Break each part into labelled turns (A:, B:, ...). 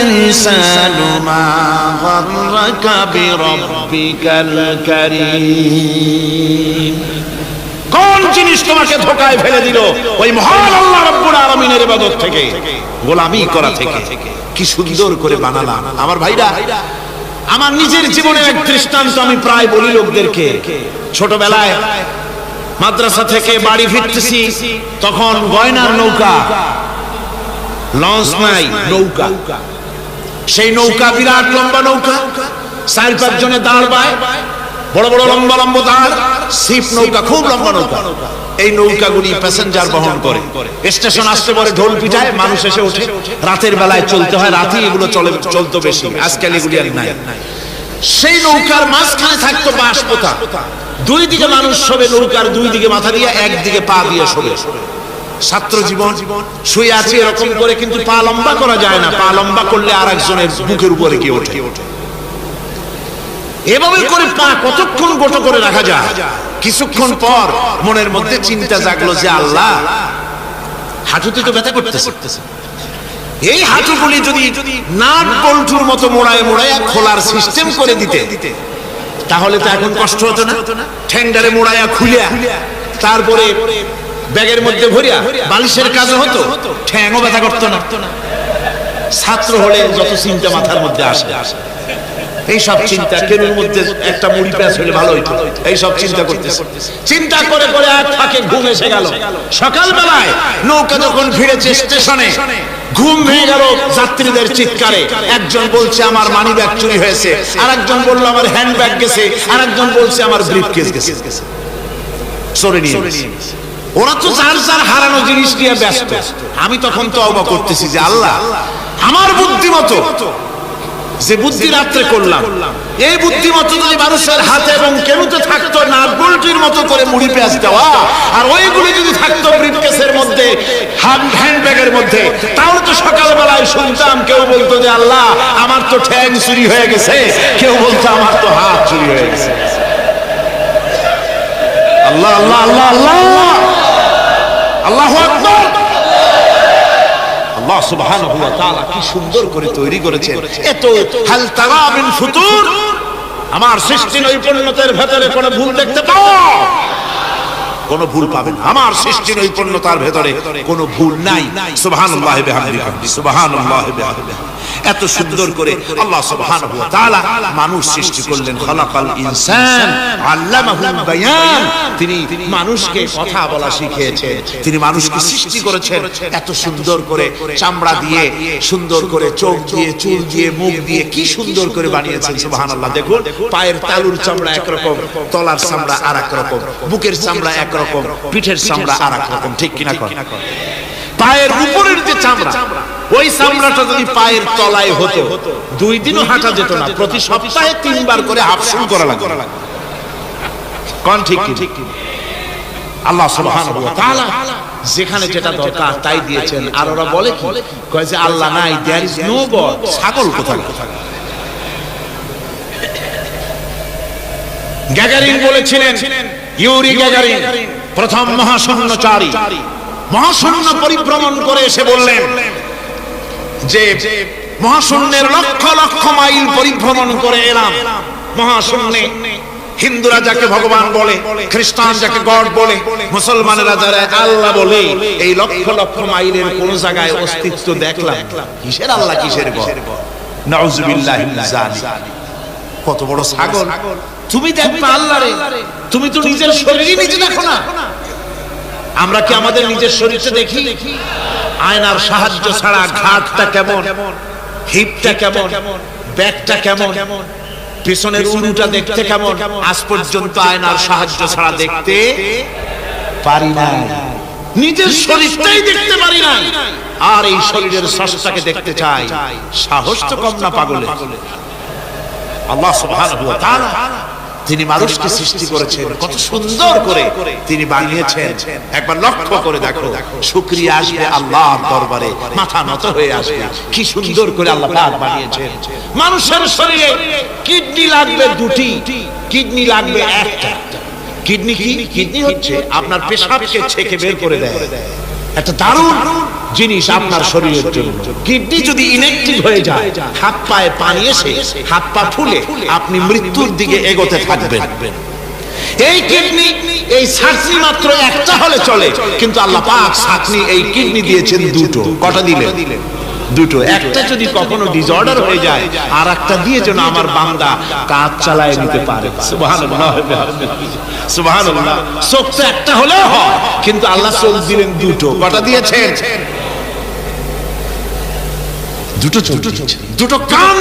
A: الإنسان ما غرك بربك الكريم কোন জিনিস তোমাকে ধোকায় ফেলে দিল ওই মহান আল্লাহ রব্বুল আলামিনের ইবাদত থেকে গোলামি করা থেকে কি সুন্দর করে বানালাম আমার ভাইরা আমার নিজের জীবনের এক দৃষ্টান্ত আমি প্রায় বলি লোকদেরকে ছোটবেলায় মাদ্রাসা থেকে বাড়ি ফিরতেছি তখন গয়নার নৌকা লঞ্চ নাই নৌকা সেই নৌকা বিরাট লম্বা নৌকা চার পাঁচ জনে পায় বড় বড় লম্বা লম্বা দাঁড় সিপ নৌকা খুব লম্বা নৌকা এই নৌকাগুলি প্যাসেঞ্জার বহন করে স্টেশন আসতে পরে ঢোল পিঠায় মানুষ এসে ওঠে রাতের বেলায় চলতে হয় রাতে এগুলো চলে চলতো বেশি আজকাল এগুলি আর নাই সেই নৌকার মাঝখানে থাকতো বাঁশ পোতা দুই দিকে মানুষ শোবে নৌকার দুই দিকে মাথা দিয়ে একদিকে পা দিয়ে শোবে ছাত্র জীবন শুয়ে আছি এরকম করে কিন্তু পা লম্বা করা যায় না পা লম্বা করলে আর একজনের বুকের উপরে কি ওঠে এভাবে করে পা কতক্ষণ গোটো করে রাখা যায় কিছুক্ষণ পর মনের মধ্যে চিন্তা জাগলো যে আল্লাহ হাঁটুতে তো ব্যথা করতেছে এই হাঁটুগুলি যদি নাট বল্টুর মতো মোড়ায় মোড়ায় খোলার সিস্টেম করে দিতে তাহলে তো এখন কষ্ট হতো না ঠেন্ডারে মোড়ায়া খুলিয়া তারপরে ব্যাগের মধ্যে ভরিয়া বালিশের কাজ হতো ঠ্যাংও ব্যথা করতো না ছাত্র হলে যত চিন্তা মাথার মধ্যে আসে এই সব চিন্তা কেনুর মধ্যে একটা মুড়ি পেঁয়াজ হলে ভালো হইতো এই সব চিন্তা করতেছে চিন্তা করে করে আর থাকে ঘুম এসে গেল সকাল বেলায় নৌকা যখন ফিরেছে স্টেশনে ঘুম ভেঙে গেল যাত্রীদের চিৎকারে একজন বলছে আমার মানি ব্যাগ চুরি হয়েছে আরেকজন বলল আমার হ্যান্ড ব্যাগ গেছে আরেকজন বলছে আমার ব্রিফ কেস গেছে চোরে নিয়ে ওরা তো যার যার হারানো জিনিস নিয়ে ব্যস্ত আমি তখন তো অবা করতেছি যে আল্লাহ আমার বুদ্ধিমতো যে বুদ্ধি রাত্রে করলাম এই বুদ্ধিমতো যদি মানুষের হাতে এবং কেনুতে থাকতো না বুলটির মতো করে মুড়ি পেঁয়াজ দেওয়া আর ওইগুলি যদি থাকতো ব্রিফকেসের মধ্যে হ্যান্ড ব্যাগের মধ্যে তাহলে তো সকালবেলায় শুনতাম কেউ বলতো যে আল্লাহ আমার তো ঠ্যাং চুরি হয়ে গেছে কেউ বলতো আমার তো হাত চুরি হয়ে গেছে আল্লাহ আল্লাহ আল্লাহ আল্লাহ আল্লাহ আকবার আল্লাহ সুবহানাহু ওয়া তাআলা কি সুন্দর করে তৈরি করেছেন এত হাল তারা মিন ফুতুর আমার সৃষ্টি নৈপুণ্যতার ভেতরে কোনো ভুল দেখতে পাও কোনো ভুল পাবেন আমার সৃষ্টি নৈপুণ্যতার ভেতরে কোনো ভুল নাই সুবহান বিহামদিহি এত সুন্দর করে আল্লাহ সুবহান মানুষ সৃষ্টি করলেন খলাকাল ইনসান আল্লামাহুল বায়ান তিনি মানুষকে কথা বলা শিখিয়েছে তিনি মানুষকে সৃষ্টি করেছেন এত সুন্দর করে চামড়া দিয়ে সুন্দর করে চোখ দিয়ে চুল দিয়ে মুখ দিয়ে কি সুন্দর করে বানিয়েছেন সুবহানাল্লাহ দেখুন পায়ের তালুর চামড়া একরকম তলার চামড়া আর রকম বুকের চামড়া একরকম একরকম পিঠের চামড়া আর রকম ঠিক কিনা কর পায়ের উপরের যে চামড়া ওই চামড়াটা যদি পায়ের তলায় হতো দুই দিনও হাঁটা যেত না প্রতি সপ্তাহে তিনবার করে হাফসুল করা লাগে কোন ঠিক ঠিক আল্লাহ সুবহানাহু ওয়া তাআলা যেখানে যেটা দরকার তাই দিয়েছেন আর ওরা বলে কি কয় যে আল্লাহ নাই দেয়ার ইজ নো গড ছাগল কোথায় গ্যাগারিন বলেছিলেন প্রথম মহাশূন্যচারী মহাশূন্য পরিভ্রমণ করে এসে বললেন যে মহাশূন্যের লক্ষ লক্ষ মাইল পরিভ্রমণ করে এলাম মহাশূন্যে হিন্দুরা যাকে ভগবান বলে খ্রিস্টান যাকে গড বলে মুসলমানেরা যারা আল্লাহ বলে এই লক্ষ লক্ষ মাইলের কোন জায়গায় অস্তিত্ব দেখলাম কিসের আল্লাহ কিসের গড নাউজুবিল্লাহ কত বড় সাগর তুমি দেখবে আল্লাহরে তুমি তো নিজের শরীরই নিজে দেখো না আমরা কি আমাদের নিজের শরীরটা দেখি আয়নার সাহায্য ছাড়া ঘাটটা কেমন হিপটা কেমন ব্যাগটা কেমন পেছনের উনুটা দেখতে কেমন আজ পর্যন্ত আয়নার সাহায্য ছাড়া দেখতে পারি না নিজের শরীরটাই দেখতে পারি না আর এই শরীরের সস্তাকে দেখতে চাই সাহস তো কম না পাগলে আল্লাহ সুবহানাহু ওয়া তাআলা যিনি মানুষকে সৃষ্টি করেছেন কত সুন্দর করে তিনি বানিয়েছেন একবার লক্ষ্য করে দেখো শুক্রিয়া আসবে আল্লাহ দরবারে মাথা নত হয়ে আসবে কি সুন্দর করে আল্লাহ বানিয়েছেন মানুষের শরীরে কিডনি লাগবে দুটি কিডনি লাগবে একটা কিডনি কি কিডনি হচ্ছে আপনার পেশাবকে ছেকে বের করে দেয় একটা দারুণ জিনিস আপনার শরীরের জন্য কিডনি যদি ইনেকটিভ হয়ে যায় হাত পায়ে পানি এসে হাত পা ফুলে আপনি মৃত্যুর দিকে এগোতে থাকবেন এই কিডনি এই ছাকনি মাত্র একটা হলে চলে কিন্তু আল্লাহ পাক ছাকনি এই কিডনি দিয়েছেন দুটো কটা দিলেন দুটো একটা যদি কখনো ডিসঅর্ডার হয়ে যায় আর একটা দিয়ে যেন আমার বান্দা কাজ চালায় নিতে পারে সুবহানাল্লাহ তো একটা হলেও হয় কিন্তু আল্লাহ চোখ দিলেন দুটো কটা দিয়েছেন দুটো চোখ দিয়েছেন দুটো কান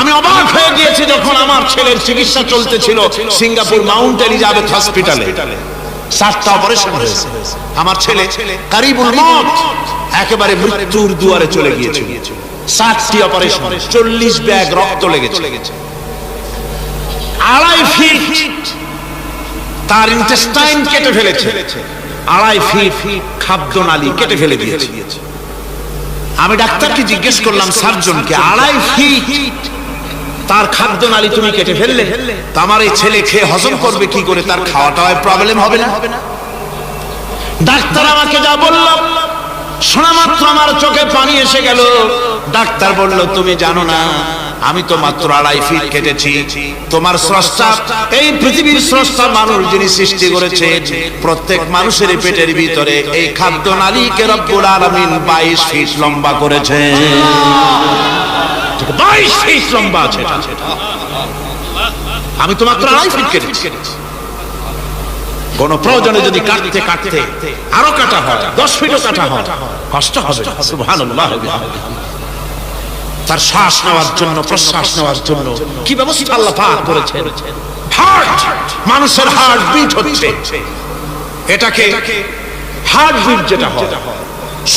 A: আমি অবাক হয়ে গিয়েছি যখন আমার ছেলের চিকিৎসা চলতেছিল সিঙ্গাপুর মাউন্ট এলিজাবেথ হসপিটালে সাতটা অপারেশন হয়েছে আমার ছেলে কারিবুল মত একেবারে মৃত্যুর দুয়ারে চলে গিয়েছে সাতটি অপারেশন চল্লিশ ব্যাগ রক্ত লেগেছে আড়াই ফিট তার ইন্টেস্টাইন কেটে ফেলেছে আড়াই ফিট খাদ্য নালী কেটে ফেলে দিয়েছে আমি ডাক্তারকে জিজ্ঞেস করলাম সার্জনকে আড়াই ফিট তার খাদ্য নালী তুমি কেটে ফেললে তো আমার এই ছেলে খেয়ে হজম করবে কি করে তার খাওয়াটাও প্রবলেম হবে না ডাক্তার আমাকে যা বললাম শোনা মাত্র আমার চোখে পানি এসে গেল ডাক্তার বলল তুমি জানো না আমি তো মাত্র আড়াই ফিট কেটেছি তোমার স্রষ্টা এই পৃথিবীর স্রষ্টা মানুষ যিনি সৃষ্টি করেছে প্রত্যেক মানুষের পেটের ভিতরে এই খাদ্য নালীকে রব্বুল আলমিন বাইশ ফিট লম্বা করেছে বাইশ ফিট লম্বা আছে আমি তো মাত্র আড়াই ফিট কেটেছি কোন প্রয়োজনে যদি কাটতে কাটতে আরো কাটা হয় দশ ফিটও কাটা হয় কষ্ট হবে সুবহানাল্লাহ তার শ্বাস নেওয়ার জন্য প্রশ্বাস নেওয়ার জন্য কি ব্যবস্থা আল্লাহ পাক করেছেন হার্ট মানুষের হার্ট বিট হচ্ছে এটাকে হার্ট বিট যেটা হয়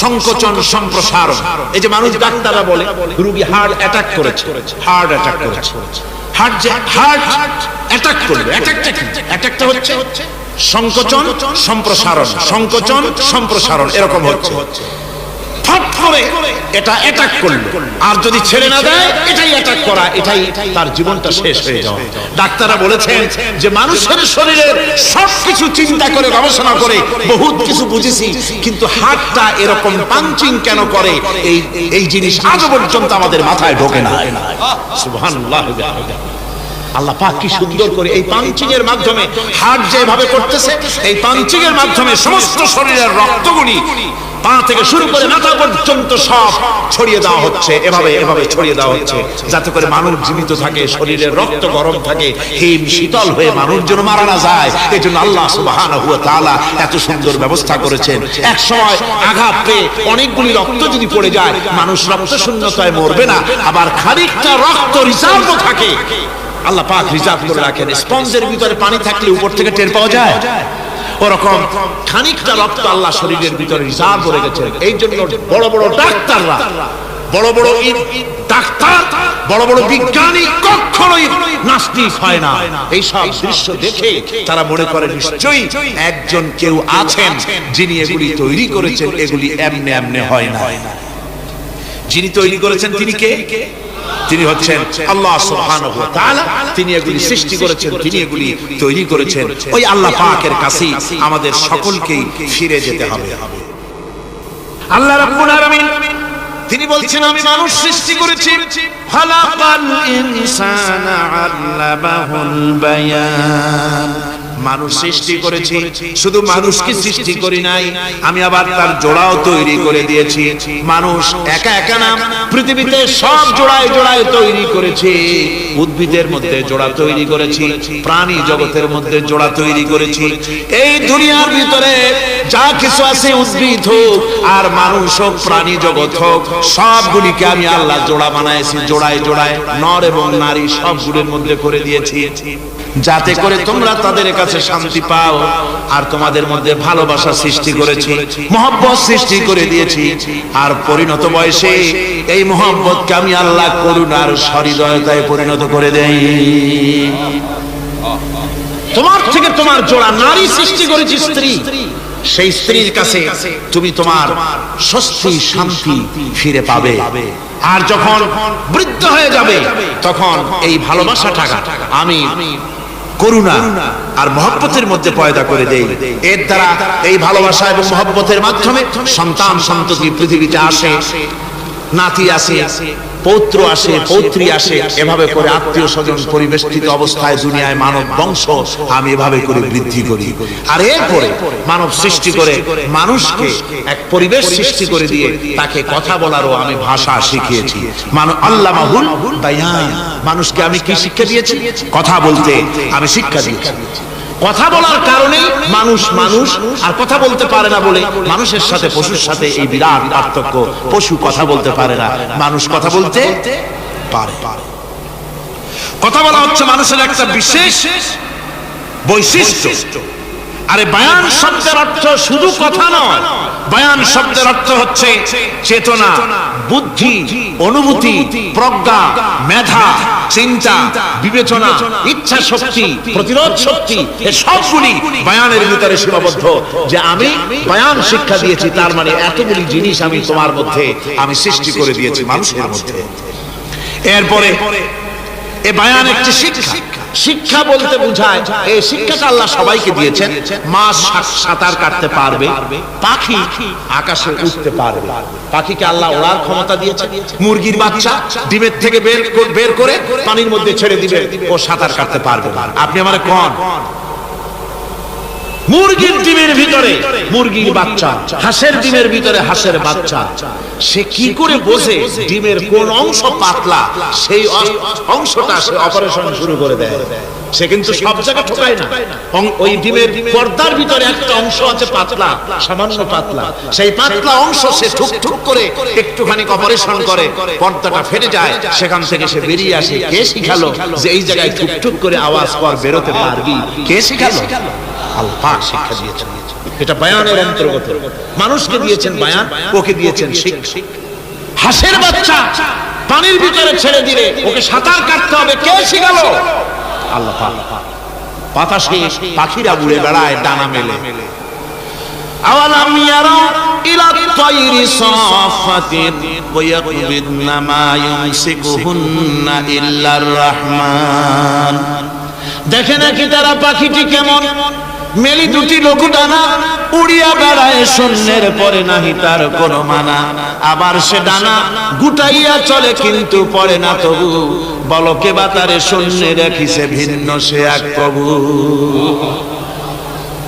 A: সংকোচন সম্প্রসারণ এই যে মানুষ ডাক্তাররা বলে রোগী হার্ট অ্যাটাক করেছে হার্ট অ্যাটাক করেছে হার্ট যে হার্ট অ্যাটাক করবে অ্যাটাকটা কি অ্যাটাকটা হচ্ছে সংকোচন সম্প্রসারণ সংকোচন সম্প্রসারণ এরকম হচ্ছে হট করে এটা অ্যাটাক করলো আর যদি ছেড়ে না দেয় এটাই অ্যাটাক করা এটাই তার জীবনটা শেষ হয়ে যাওয়া ডাক্তাররা বলেছেন যে মানুষের শরীরে সবকিছু চিন্তা করে গবেষণা করে বহুত কিছু বুঝেছি কিন্তু হাতটা এরকম পাঞ্চিং কেন করে এই এই জিনিস আজ পর্যন্ত আমাদের মাথায় ঢোকে না সুবহানাল্লাহ আল্লাহ পাক কি সুন্দর করে এই পাঞ্চিং এর মাধ্যমে হার্ট যেভাবে করতেছে এই পাঞ্চিং এর মাধ্যমে সমস্ত শরীরের রক্তগুলি পা থেকে শুরু করে মাথা পর্যন্ত সব ছড়িয়ে দেওয়া হচ্ছে এভাবে এভাবে ছড়িয়ে দেওয়া হচ্ছে যাতে করে মানুষ জীবিত থাকে শরীরে রক্ত গরম থাকে হিম শীতল হয়ে মানুষ যেন মারা না যায় এই জন্য আল্লাহ সুবাহান হুয়া তালা এত সুন্দর ব্যবস্থা করেছেন এক সময় আঘাত পেয়ে অনেকগুলি রক্ত যদি পড়ে যায় মানুষ রক্ত শূন্যতায় মরবে না আবার খানিকটা রক্ত রিজার্ভ থাকে আল্লাহ পাক রিজার্ভ করে রাখেন স্পঞ্জের ভিতরে পানি থাকলে উপর থেকে টের পাওয়া যায় ওরকম খানিকটা রক্ত আল্লাহ শরীরের ভিতরে রিজার্ভ করে গেছে এই জন্য বড় বড় ডাক্তাররা বড় বড় ডাক্তার বড় বড় বিজ্ঞানী কখনোই নাস্তিক হয় না এই সব দৃশ্য দেখে তারা মনে করে নিশ্চয়ই একজন কেউ আছেন যিনি এগুলি তৈরি করেছেন এগুলি এমনে এমনে হয় না যিনি তৈরি করেছেন তিনি কে তিনি হচ্ছেন আল্লাহ সুবহানাহু ওয়া তাআলা তিনি এগুলি সৃষ্টি করেছেন তিনি এগুলি তৈরি করেছেন ওই আল্লাহ পাকের কাছেই আমাদের সকলকেই ফিরে যেতে হবে আল্লাহ রাব্বুল আলামিন তিনি বলছেন আমি মানুষ সৃষ্টি করেছি খালাকাল ইনসানা আল্লামাহুল বায়ান মানুষ সৃষ্টি করেছি শুধু মানুষকে সৃষ্টি করি নাই আমি আবার তার জোড়াও তৈরি করে দিয়েছি মানুষ একা একা না পৃথিবীতে সব জোড়ায় জোড়ায় তৈরি করেছি উদ্ভিদের মধ্যে জোড়া তৈরি করেছি প্রাণী জগতের মধ্যে জোড়া তৈরি করেছি এই দুনিয়ার ভিতরে যা কিছু আছে উদ্ভিদ হোক আর মানুষ হোক প্রাণী জগৎ হোক সবগুলিকে আমি আল্লাহ জোড়া বানাইছি জোড়ায় জোড়ায় নর এবং নারী সবগুলির মধ্যে করে দিয়েছি যাতে করে তোমরা তাদের কাছে শান্তি পাও আর তোমাদের মধ্যে ভালোবাসা সৃষ্টি করেছি মহব্বত সৃষ্টি করে দিয়েছি আর পরিণত বয়সে এই মহব্বতকে আমি আল্লাহ করুণার সহৃদয়তায় পরিণত করে দেই তোমার থেকে তোমার জোড়া নারী সৃষ্টি করেছি স্ত্রী সেই স্ত্রীর কাছে তুমি তোমার স্বস্তি শান্তি ফিরে পাবে আর যখন বৃদ্ধ হয়ে যাবে তখন এই ভালোবাসা টাকা আমি করুণা আর মহব্বতের মধ্যে পয়দা করে দেই এর দ্বারা এই ভালোবাসা এবং মহব্বতের মাধ্যমে সন্তান সন্ততি পৃথিবীতে আসে নাতি আসে পৌত্র আসে পৌত্রী আসে এভাবে করে আত্মীয় স্বজন পরিবেষ্টিত অবস্থায় দুনিয়ায় মানব বংশ আমি এভাবে করে বৃদ্ধি করি আর এরপরে মানব সৃষ্টি করে মানুষকে এক পরিবেশ সৃষ্টি করে দিয়ে তাকে কথা বলারও আমি ভাষা শিখিয়েছি মানব আল্লাহ মাহুল মানুষকে আমি কি শিক্ষা দিয়েছি কথা বলতে আমি শিক্ষা দিয়েছি কথা বলার কারণে মানুষ মানুষ আর কথা বলতে পারে না বলে মানুষের সাথে পশুর সাথে এই বিরাট পার্থক্য পশু কথা বলতে পারে না মানুষ কথা বলতে পারে কথা বলা হচ্ছে মানুষের একটা বিশেষ বৈশিষ্ট্য আরে বায়ান শব্দের অর্থ শুধু কথা নয় বয়ান শব্দের অর্থ হচ্ছে চেতনা বুদ্ধি অনুভূতি প্রজ্ঞা মেধা চিন্তা বিবেচনা ইচ্ছা শক্তি প্রতিরোধ শক্তি সবগুলি বয়ানের ভিতরে সীমাবদ্ধ যে আমি বয়ান শিক্ষা দিয়েছি তার মানে এতগুলি জিনিস আমি তোমার মধ্যে আমি সৃষ্টি করে দিয়েছি মানুষের মধ্যে এরপরে এ বায়ান একটি শিক্ষা শিক্ষা বলতে বোঝায় এই শিক্ষাটা আল্লাহ সবাইকে দিয়েছেন মাছ সাঁতার কাটতে পারবে পাখি আকাশে উঠতে পারবে পাখিকে আল্লাহ ওড়ার ক্ষমতা দিয়েছে মুরগির বাচ্চা ডিমের থেকে বের বের করে পানির মধ্যে ছেড়ে দিবে ও সাঁতার কাটতে পারবে আপনি আমার কন মুরগির ডিমের ভিতরে মুরগির বাচ্চা হাঁসের ডিমের ভিতরে হাঁসের বাচ্চা সে কি করে বোঝে ডিমের কোন অংশ পাতলা সেই অংশটা সে অপারেশন শুরু করে দেয় সে কিন্তু সব না ওই ডিমের পর্দার ভিতরে একটা অংশ আছে পাতলা সামান্য পাতলা সেই পাতলা অংশ সে ঠুক ঠুক করে একটুখানি অপারেশন করে পর্দাটা ফেটে যায় সেখান থেকে সে বেরিয়ে আসে কে শিখালো যে এই জায়গায় ঠুক ঠুক করে আওয়াজ বেরোতে পারবি কে শিখালো আল্লাহ শিক্ষা দিয়েছেন এটা বায়ানের অন্তর্গত মানুষকে দিয়েছেন বায়ান ওকে দিয়েছেন শিক্ষা হাঁসের বাচ্চা পানির ভিতরে ছেড়ে দিলে ওকে সাঁতার কাটতে হবে কে শিখালো আল্লাহ বাতাসে পাখিরা উড়ে বেড়ায় ডানা মেলে أولم يروا إلى الطير صافات ويقبضن ما يمسكهن إلا الرحمن দেখে নাকি তারা পাখিটি কেমন মেলি দুটি ডানা উড়িয়া বেড়ায় শূন্যের পরে নাহি তার কোনো মানা আবার সে ডানা গুটাইয়া চলে কিন্তু পরে না তবু বলকে বাতারে শূন্যে সে ভিন্ন সে এক প্রভু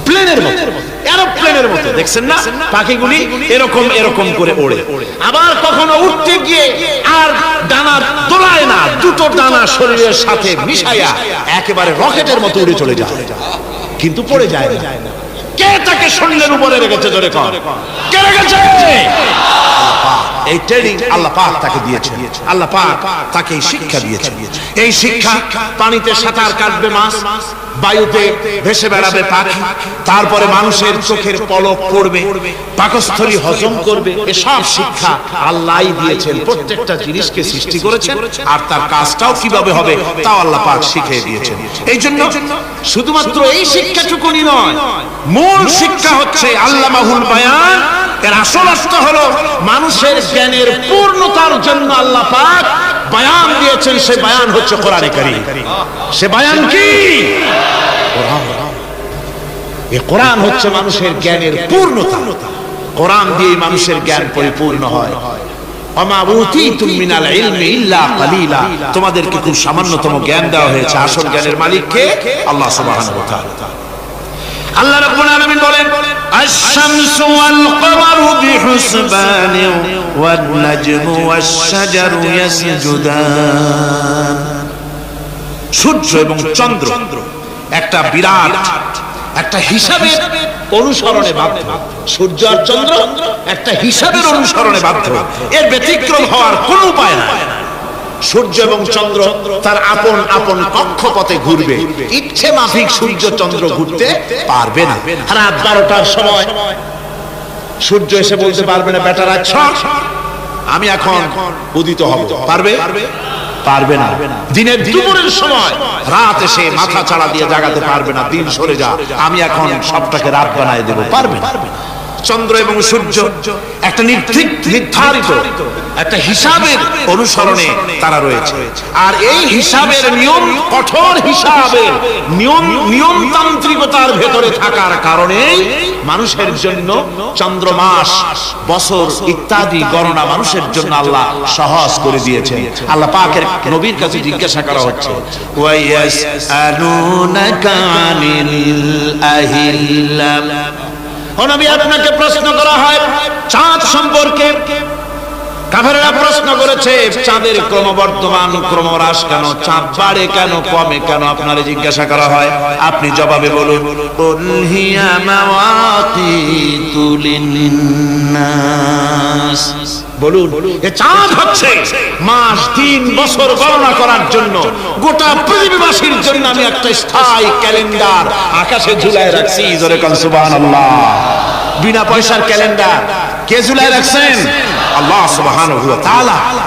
A: প্লেনের মতো এরোপ্লেনের মতো দেখছেন না পাখিগুলি এরকম এরকম করে ওড়ে আবার কখনো উঠতে গিয়ে আর ডানা তোলায় না দুটো ডানা শরীরের সাথে মিশাইয়া একেবারে রকেটের মতো উড়ে চলে যায় কিন্তু পড়ে যায় না কে তাকে শরীরের উপরে রেখেছে জোরে কর কে রেখেছে এই ট্রেনিং আল্লাহ পাক তাকে দিয়েছে আল্লাহ পাক তাকে এই শিক্ষা দিয়েছে এই শিক্ষা পানিতে সাঁতার কাটবে মাছ বায়ুতে ভেসে বেড়াবে পাখি তারপরে মানুষের চোখের পলক পড়বে পাকস্থলী হজম করবে এসব শিক্ষা আল্লাহ দিয়েছেন প্রত্যেকটা জিনিসকে সৃষ্টি করেছেন আর তার কাজটাও কিভাবে হবে তাও আল্লাহ পাক শিখিয়ে দিয়েছেন এই জন্য শুধুমাত্র এই শিক্ষাটুকুনি নয় মূল শিক্ষা হচ্ছে আল্লাহ মাহুল বায়ান এর আসল অর্থ হলো মানুষের জ্ঞানের পূর্ণতার জন্য আল্লাহ পাক বয়ান দিয়েছেন সে বয়ান হচ্ছে কোরআনে কারি সে বয়ান কি এ কোরআন হচ্ছে মানুষের জ্ঞানের পূর্ণতা কোরআন দিয়ে মানুষের জ্ঞান পরিপূর্ণ হয় তোমাদেরকে খুব সামান্যতম জ্ঞান দেওয়া হয়েছে আসল জ্ঞানের মালিককে আল্লাহ সুবহান আল্লাহ রাব্বুল আলামিন বলেন والنجم والشجر يسجدان সূর্য এবং চন্দ্র একটা বিরাট একটা হিসাবের অনুসরণে বাধ্য সূর্য আর চন্দ্র একটা হিসাবের অনুসরণে বাধ্য এর ব্যতিক্রম হওয়ার কোনো উপায় না সূর্য এবং চন্দ্র তার আপন আপন কক্ষপথে ঘুরবে ইচ্ছে মাফিক সূর্য চন্দ্র ঘুরতে পারবে না রাত বারোটার সময় সূর্য এসে বলতে পারবে না বেটারা আছ আমি এখন উদিত হব পারবে পারবে না দিনের দুপুরের সময় রাত এসে মাথা ছাড়া দিয়ে জাগাতে পারবে না দিন সরে যা আমি এখন সবটাকে রাত বানায় দেবো পারবে না চন্দ্র এবং সূর্য একটা নির্ধারিত একটা হিসাবের অনুসরণে তারা রয়েছে আর এই হিসাবের নিয়ম কঠোর হিসাবে নিয়ম নিয়মতান্ত্রিকতার ভেতরে থাকার কারণে মানুষের জন্য চন্দ্র মাস বছর ইত্যাদি গণনা মানুষের জন্য আল্লাহ সহজ করে দিয়েছে আল্লাহ পাকের নবীর কাছে জিজ্ঞাসা করা হচ্ছে ওয়াইয়াস আনুনা কানিল আহিল্লাম হনবি আপনাকে প্রশ্ন করা হয় চাঁদ সম্পর্কে কাফেররা প্রশ্ন করেছে চাঁদের ক্রমবর্ধমান ক্রমহ্রাস কেন চাঁদ বাড়ে কেন কমে কেন আপনার জিজ্ঞাসা করা হয় আপনি জবাবে বলুন বলুন এ চাঁদ হচ্ছে মাস দিন বছর গণনা করার জন্য গোটা পৃথিবীবাসীর জন্য আমি একটা স্থায়ী ক্যালেন্ডার আকাশে ঝুলাই রাখছি জোরে কনসুবান বিনা পয়সার ক্যালেন্ডার কে ঝুলাই রাখছেন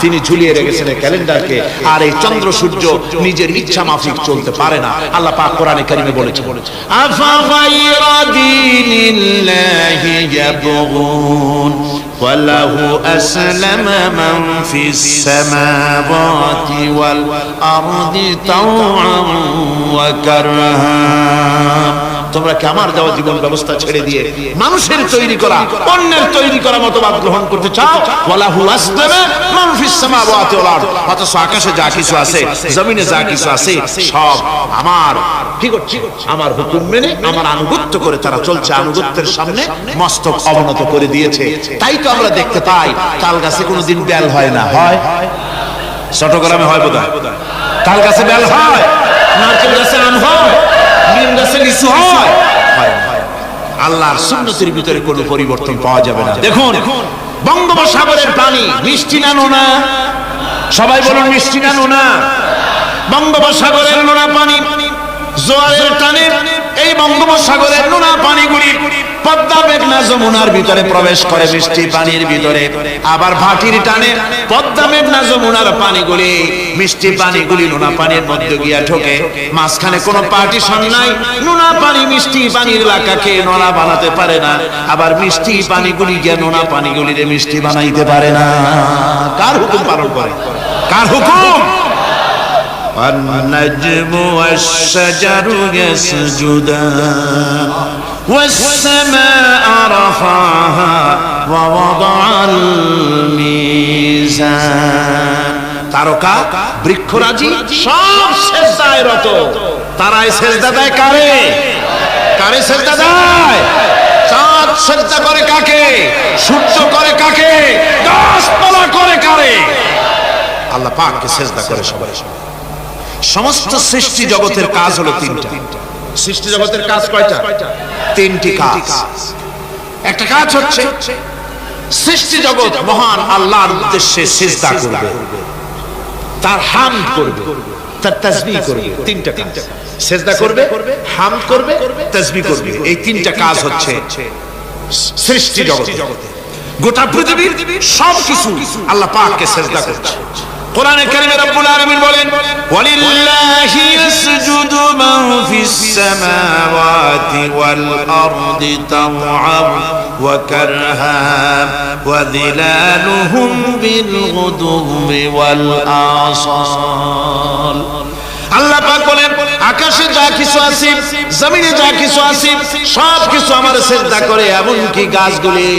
A: তিনি ঝুলিয়ে রেখেছেন ক্যালেন্ডারকে আর এই চন্দ্র সূর্য নিজের ইচ্ছা মাফিক চলতে পারে না আল্লাহ পাক কোরআনে কারিমে বলেছে আফা গায়রা দীনিল্লাহি ইয়াবগুন وله أسلم من في السماوات والأرض طوعا وكرها তোমরা কি আমার দেওয়া জীবন ব্যবস্থা ছেড়ে দিয়ে মানুষের তৈরি করা অন্যের তৈরি করা মতবাদ গ্রহণ করতে চাও ওয়ালাহু আসলামে মান ফিস সামাওয়াতি ওয়াল আরদ অথচ আকাশে যা কিছু আছে জমিনে যা কিছু আছে সব আমার ঠিক করছে আমার হুকুম মেনে আমার আনুগত্য করে তারা চলছে আনুগত্যের সামনে মস্তক অবনত করে দিয়েছে তাই তো আমরা দেখতে পাই তাল গাছে কোনোদিন বেল হয় না হয় চট্টগ্রামে হয় বোধ হয় তাল গাছে বেল হয় নারকেল গাছে আম হয় আল্লাহর সুন্নতির ভিতরে কোনো পরিবর্তন পাওয়া যাবে না দেখুন বঙ্গোপসাগরের পানি মিষ্টি না নোনা সবাই বলুন মিষ্টি না নোনা বঙ্গোপসাগরের নোনা পানি জোয়ারের টানে এই বঙ্গোপসাগরের নোনা পানিগুলি পদ্মা মেঘনা যমুনার ভিতরে প্রবেশ করে মিষ্টি পানির ভিতরে আবার ভাটির টানে পদ্মা মেঘনা যমুনার পানিগুলি মিষ্টি পানিগুলি নোনা পানির মধ্যে গিয়া ঠোকে মাঝখানে কোনো পার্টিশন নাই নোনা পানি মিষ্টি পানির এলাকা এলাকাকে নোনা বানাতে পারে না আবার মিষ্টি পানিগুলি গিয়ে নোনা পানিগুলিরে মিষ্টি বানাইতে পারে না কার হুকুম পালন করে কার হুকুম والنجم والشجر يسجدان والسماء رفعها ووضع الميزان তারকা বৃক্ষরাজি সব সেজদায় রত তারাই সেজদা দেয় কারে কারে সেজদা দেয় চাঁদ সেজদা করে কাকে সূর্য করে কাকে গাছপালা করে কারে আল্লাহ পাককে সেজদা করে সবাই সবাই সমস্ত সৃষ্টি জগতের কাজ হলো তিনটা সৃষ্টি জগতের কাজ কয়টা তিনটি কাজ একটা কাজ হচ্ছে সৃষ্টি জগৎ মহান আল্লাহর উদ্দেশ্যে সিজদা করবে তার হাম করবে তার তাসবিহ করবে তিনটা কাজ সিজদা করবে হাম করবে তাসবিহ করবে এই তিনটা কাজ হচ্ছে সৃষ্টি জগতে গোটা পৃথিবীর সবকিছু আল্লাহ পাককে সিজদা করছে কোরআনে কারিমে রব্বুল আলামিন বলেন ওয়ালিল্লাহি ইয়াসজুদু মান ফিস সামাওয়াতি ওয়াল আরদি তাওআন ওয়া কারহা ওয়া যিলালুহুম বিল গুদুমি ওয়াল আসাল আল্লাহ পাক বলেন আকাশে যা কিছু আছে জমিনে যা কিছু আছে সব কিছু আমার সেজদা করে এমন কি গাছগুলি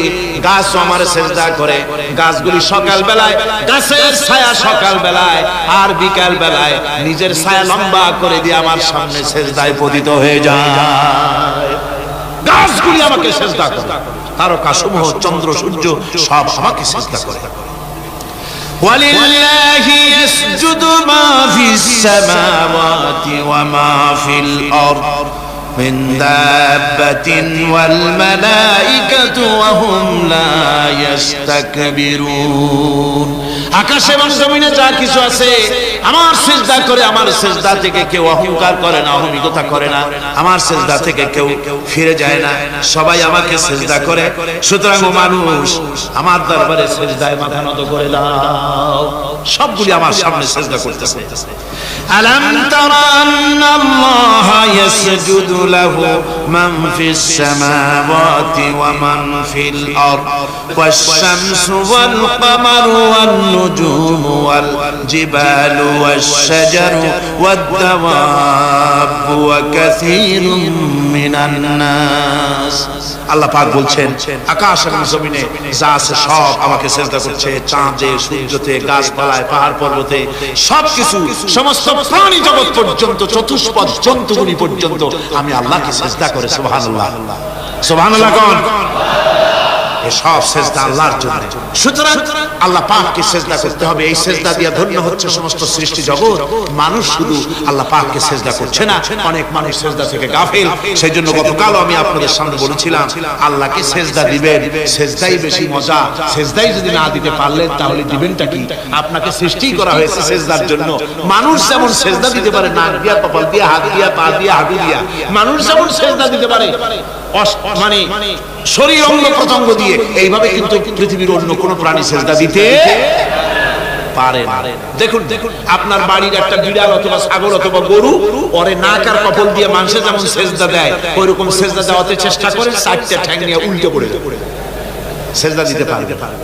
A: গাছও আমার সেজদা করে গাছগুলি সকাল বেলায় গাছের ছায়া সকাল বেলায় আর বিকাল বেলায় নিজের ছায়া লম্বা করে দিয়ে আমার সামনে সেজদায় পতিত হয়ে যায় গাছগুলি আমাকে সেজদা করে তারকা সমূহ চন্দ্র সূর্য সব আমাকে সেজদা করে ولله يسجد ما في السماوات وما في الأرض من دابة والملائكة وهم لا يستكبرون আকাশ এবং জমিনে যা কিছু আছে আমার সেজদা করে আমার সেজদা থেকে কেউ অহংকার করে না অহমিকতা করে না আমার সেজদা থেকে কেউ ফিরে যায় না সবাই আমাকে সেজদা করে সুতরাং ও মানুষ আমার দরবারে সেজদায় মাথা নত করে দাও সবগুলি আমার সামনে সেজদা করতেছে আলাম তারা আন্নাল্লাহা ইয়াসজুদু লাহু মান ফিস সামাওয়াতি ওয়া মান ফিল আরদ ওয়াশ শামসু ওয়াল ক্বামারু ওয়ান নুজুমু ওয়াল জিবালু والشجر والدواب وكثير من الناس আল্লাহ পাক বলছেন আকাশ এবং জমিনে যা আছে সব আমাকে চেষ্টা করছে চাঁদে সূর্যতে গাছপালায় পাহাড় পর্বতে সবকিছু সমস্ত প্রাণী জগৎ পর্যন্ত চতুষ্পদ জন্তুগুলি পর্যন্ত আমি আল্লাহকে চেষ্টা করে সুবহানাল্লাহ সুবহানাল্লাহ কোন সব সেজদা আল্লাহর জন্য সুতরাং আল্লাহ পাককে সেজদা করতে হবে এই সেজদা দিয়ে ধন্য হচ্ছে সমস্ত সৃষ্টি জগৎ মানুষ শুধু আল্লাহ পাককে সেজদা করছে না অনেক মানুষ সেজদা থেকে গাফিল সেই জন্য গতকাল আমি আপনাদের সামনে বলেছিলাম আল্লাহকে সেজদা দিবেন সেজদাই বেশি মজা সেজদাই যদি না দিতে পারলেন তাহলে দিবেনটা কি আপনাকে সৃষ্টি করা হয়েছে সেজদার জন্য মানুষ যেমন সেজদা দিতে পারে নাক দিয়া কপাল দিয়া হাত দিয়া পা দিয়া হাবি দিয়া মানুষ যেমন সেজদা দিতে পারে মানে শরীর অঙ্গ প্রত্যঙ্গ দিয়ে এইভাবে কিন্তু পৃথিবীর অন্য কোনো প্রাণী সেজদা দিতে পারে দেখুন দেখুন আপনার বাড়ির একটা বিড়াল অথবা ছাগল অথবা গরু ওরে নাক আর কপল দিয়ে মানুষে যেমন সেজদা দেয় ওইরকম সেজদা দেওয়াতে চেষ্টা করে চারটে ঠ্যাং নিয়ে উল্টে পড়ে সেজদা দিতে পারবে পারবে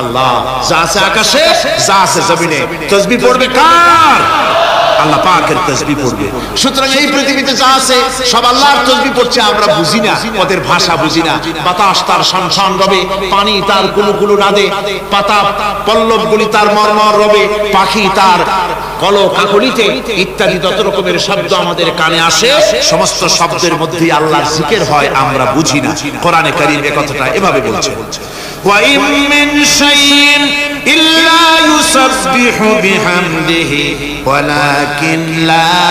A: আল্লাহ যা আছে আকাশে যা আছে জমিনে তসবি পড়বে কার আল্লাহ পাকের তসবি পড়বে সুতরাং এই পৃথিবীতে যা আছে সব আল্লাহর তসবি পড়ছে আমরা বুঝি না ওদের ভাষা বুঝি না বাতাস তার শানশান রবে পানি তার কুলুকুলু নাদে পাতা পল্লবগুলি তার মর্মর রবে পাখি তার কল কাকলিতে ইত্যাদি যত রকমের শব্দ আমাদের কানে আসে সমস্ত শব্দের মধ্যে আল্লাহর জিকের হয় আমরা বুঝি না কোরআনে কারিম এ কথাটা এভাবে বলছে وإن من شيء إلا يسبح بحمده ولكن لا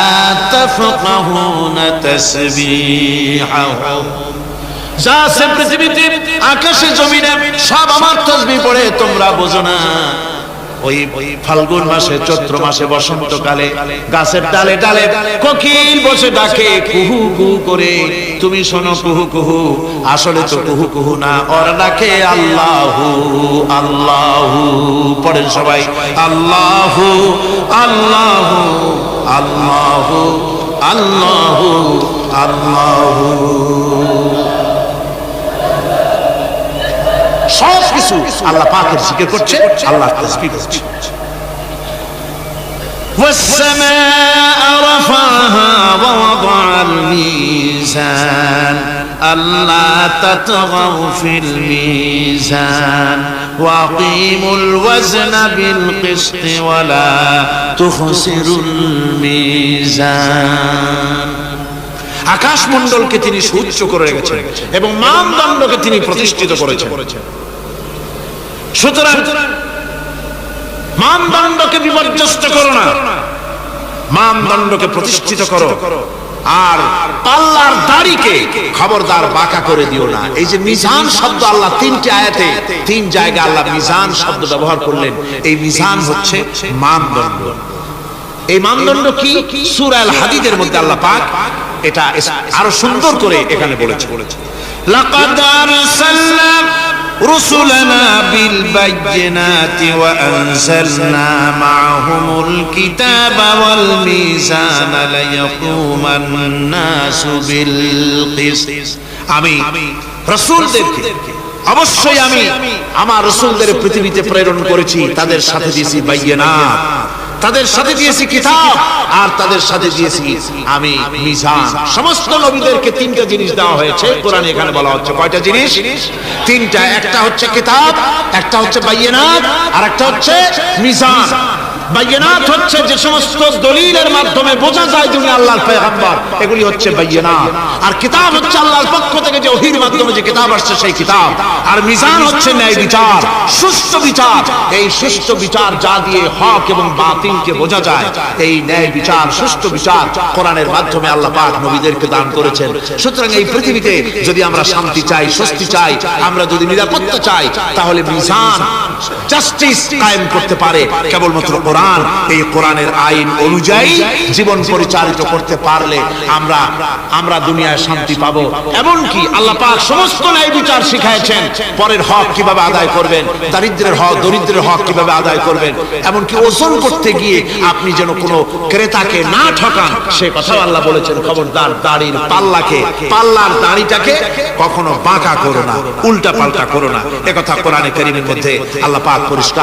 A: تفقهون تسبيحه যা আছে পৃথিবীতে আকাশে জমিনে সব আমার তসবি পড়ে তোমরা বোঝো না ওই ফাল্গুন মাসে চৈত্র মাসে বসন্তকালে গাছের ডালে ডালে কোকিল বসে ডাকে কুহু কুহু করে তুমি শোনো কুহু কুহু আসলে তো কুহু কুহু না ওর ডাকে আল্লাহু আল্লাহু পড়েন সবাই আল্লাহু আল্লাহু আল্লাহু আল্লাহু আল্লাহু সব কিছু আল্লাহ পাকের জিকির করছে আল্লাহ তাসবিহ করছে والسماء رفعها ووضع الميزان ألا تطغوا في الميزان وأقيموا الوزن بالقسط ولا تخسروا الميزان আকাশমণ্ডলকে তিনি সুচ্চ করে রেখেছেন এবং মানদণ্ডকে তিনি প্রতিষ্ঠিত করেছেন সুতরাং মানদণ্ডকে বিপর্যস্ত করো না মানদণ্ডকে প্রতিষ্ঠিত করো আর পাল্লার দাড়িকে খবরদার বাঁকা করে দিও না এই যে মিজান শব্দ আল্লাহ তিনটি আয়াতে তিন জায়গায় আল্লাহ মিজান শব্দ ব্যবহার করলেন এই মিজান হচ্ছে মানদণ্ড এই মানদণ্ড কি সুরাল হাদিদের মধ্যে আল্লাহ পাক এটা আরো সুন্দর করে এখানে বলেছে বলেছে লাকাদার رسلنا بالبينات وأنزلنا معهم الكتاب والميزان ليقوم الناس بالقسط আমি রসুলদেরকে অবশ্যই আমি আমার রসুলদের পৃথিবীতে প্রেরণ করেছি তাদের সাথে দিয়েছি বাইয়নাথ তাদের সাথে দিয়েছি কিতাব আর তাদের সাথে দিয়েছি আমি মিজান সমস্ত নবীদেরকে তিনটা জিনিস দেওয়া হয়েছে কোরআন এখানে বলা হচ্ছে কয়টা জিনিস তিনটা একটা হচ্ছে কিতাব একটা হচ্ছে বাইয়েনাথ আর একটা হচ্ছে মিজান বাইয়নাথ হচ্ছে যে সমস্ত দলিলের মাধ্যমে বোঝা যায় তুমি আল্লাহর পয়গাম্বর এগুলি হচ্ছে বাইয়ানাত আর কিতাব হচ্ছে আল্লাহর পক্ষ থেকে যে ওহির মাধ্যমে যে কিতাব আসছে সেই কিতাব আর মিজান হচ্ছে ন্যায় বিচার সুস্থ বিচার এই সুস্থ বিচার যা দিয়ে হক এবং বাতিলকে বোঝা যায় এই ন্যায় বিচার সুস্থ বিচার কোরআনের মাধ্যমে আল্লাহ পাক নবীদেরকে দান করেছেন সুতরাং এই পৃথিবীতে যদি আমরা শান্তি চাই স্বস্তি চাই আমরা যদি নিরাপত্তা চাই তাহলে মিজান জাস্টিস কায়েম করতে পারে কেবলমাত্র কোরআন এই কোরআনের আইন অনুযায়ী জীবন পরিচালিত করতে পারলে আমরা আমরা দুনিয়ায় শান্তি পাবো এমনকি আল্লাহ পাক সমস্ত ন্যায় বিচার শিখাইছেন পরের হক কিভাবে আদায় করবেন দারিদ্রের হক দরিদ্রের হক কিভাবে আদায় করবেন এমনকি ওজন করতে গিয়ে আপনি যেন কোনো ক্রেতাকে না ঠকান সে কথা আল্লাহ বলেছেন খবরদার দাড়ির পাল্লাকে পাল্লার দাড়িটাকে কখনো বাঁকা করো না উল্টা পাল্টা করো না একথা কোরআনে করিমের মধ্যে আল্লাহ পাক পরিষ্কার